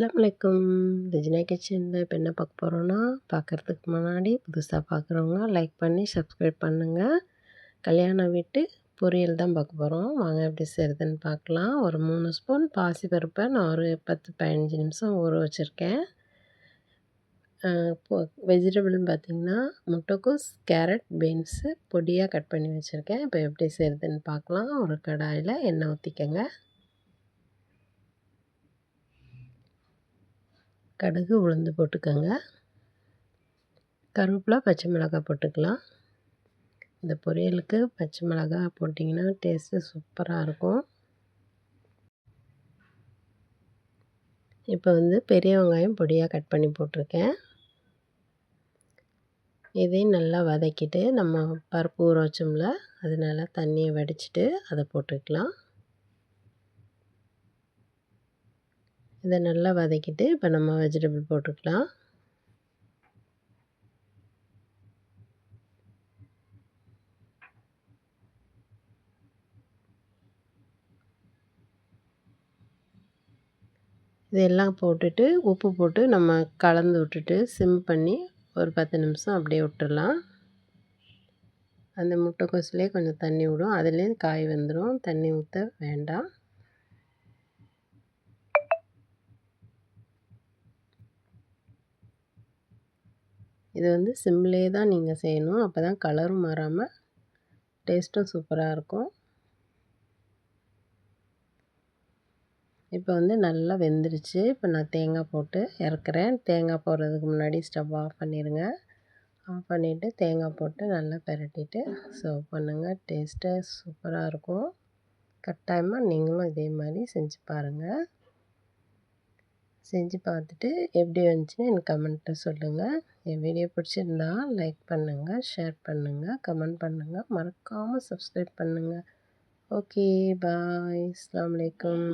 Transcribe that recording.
அஸ்லாம் வலைக்கம் ரிஜினா கிச்சனில் இப்போ என்ன பார்க்க போகிறோன்னா பார்க்குறதுக்கு முன்னாடி புதுசாக பார்க்குறவங்க லைக் பண்ணி சப்ஸ்கிரைப் பண்ணுங்கள் கல்யாணம் வீட்டு பொரியல் தான் பார்க்க போகிறோம் வாங்க எப்படி செய்கிறதுன்னு பார்க்கலாம். ஒரு மூணு ஸ்பூன் பாசிப்பருப்பை நான் ஒரு பத்து பதினஞ்சு நிமிஷம் ஊற வச்சுருக்கேன். வெஜிடபிள்னு பார்த்திங்கன்னா முட்டைக்கோஸ் கேரட் பீன்ஸு பொடியாக கட் பண்ணி வச்சுருக்கேன். இப்போ எப்படி செய்கிறதுன்னு பார்க்கலாம். ஒரு கடாயில் எண்ணெய் ஊற்றிக்கங்க கடுகு உளுந்து போட்டுக்கோங்க. கருவேப்பிலை பச்சை மிளகாய் போட்டுக்கலாம். இந்த பொரியலுக்கு பச்சை மிளகாய் போட்டிங்கன்னா டேஸ்ட்டு சூப்பராக இருக்கும். இப்போ வந்து பெரிய வெங்காயம் பொடியாக கட் பண்ணி போட்டிருக்கேன். இதையும் நல்லா வதக்கிட்டு நம்ம பருப்பு ஊற வச்சோம்ல அதனால தண்ணியை வடிச்சிட்டு அதை போட்டுக்கலாம். இதை நல்லா வதக்கிட்டு இப்போ நம்ம வெஜிடபிள் போட்டுக்கலாம். இதெல்லாம் போட்டுட்டு உப்பு போட்டு நம்ம கலந்து விட்டுட்டு சிம் பண்ணி ஒரு பத்து நிமிஷம் அப்படியே விட்டுடலாம். அந்த முட்டைக்கோசுலேயே கொஞ்சம் தண்ணி விடும். அதுலேயும் காய் வந்துடும் தண்ணி ஊற்ற வேண்டாம். இது வந்து சிம்லே தான் நீங்கள் செய்யணும். அப்போ தான் கலரும் மாறாமல் டேஸ்ட்டும் சூப்பராக இருக்கும். இப்போ வந்து நல்லா வெந்துருச்சு. இப்போ நான் தேங்காய் போட்டு இறக்குறேன். தேங்காய் போடுறதுக்கு முன்னாடி ஸ்டவ் ஆஃப் பண்ணிடுங்க ஆஃப் பண்ணிவிட்டு தேங்காய் போட்டு நல்லா பெரட்டிட்டு சர்வ் பண்ணுங்கள் டேஸ்ட்டு சூப்பராக இருக்கும். கட்டாயமாக நீங்களும் இதே மாதிரி செஞ்சு பாருங்கள் செஞ்சு பார்த்துட்டு எப்படி வந்துச்சுன்னு எனக்கு கமெண்ட்டில் சொல்லுங்கள் என் வீடியோ பிடிச்சிருந்தா லைக் பண்ணுங்கள் ஷேர் பண்ணுங்கள் கமெண்ட் பண்ணுங்கள் மறக்காமல் சப்ஸ்கிரைப் பண்ணுங்கள் ஓகே பாய். அஸ்லாம் வலைக்கம்